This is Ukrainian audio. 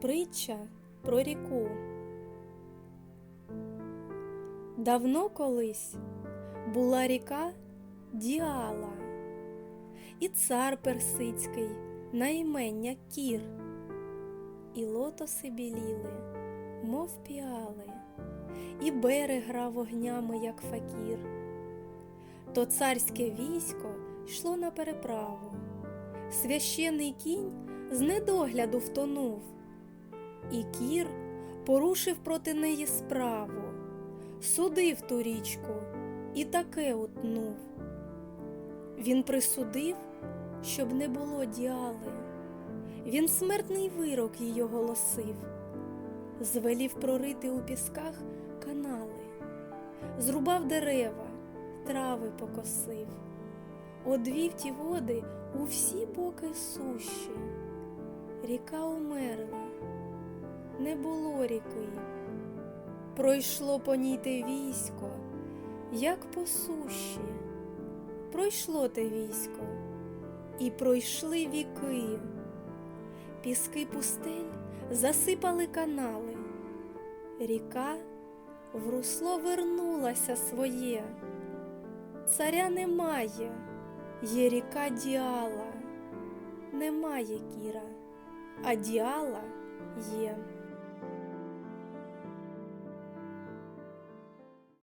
Притча про ріку. Давно колись була ріка Діала, і цар персидський на імення Кір, і лотоси біліли, мов піали, і берег грав вогнями, як факір. То царське військо йшло на переправу, священий кінь з недогляду втонув, і кір порушив проти неї справу, судив ту річку і таке утнув. Він присудив, щоб не було діали, він смертний вирок їй оголосив, звелів прорити у пісках канали, зрубав дерева, трави покосив, одвів ті води у всі боки сущі. Ріка умерла, не було ріки. Пройшло по ній те військо, як по суші. Пройшло те військо, і пройшли віки. Піски пустель засипали канали. Ріка в русло вернулася своє. Царя немає, є ріка Діала. Немає Кіра, а Діала є.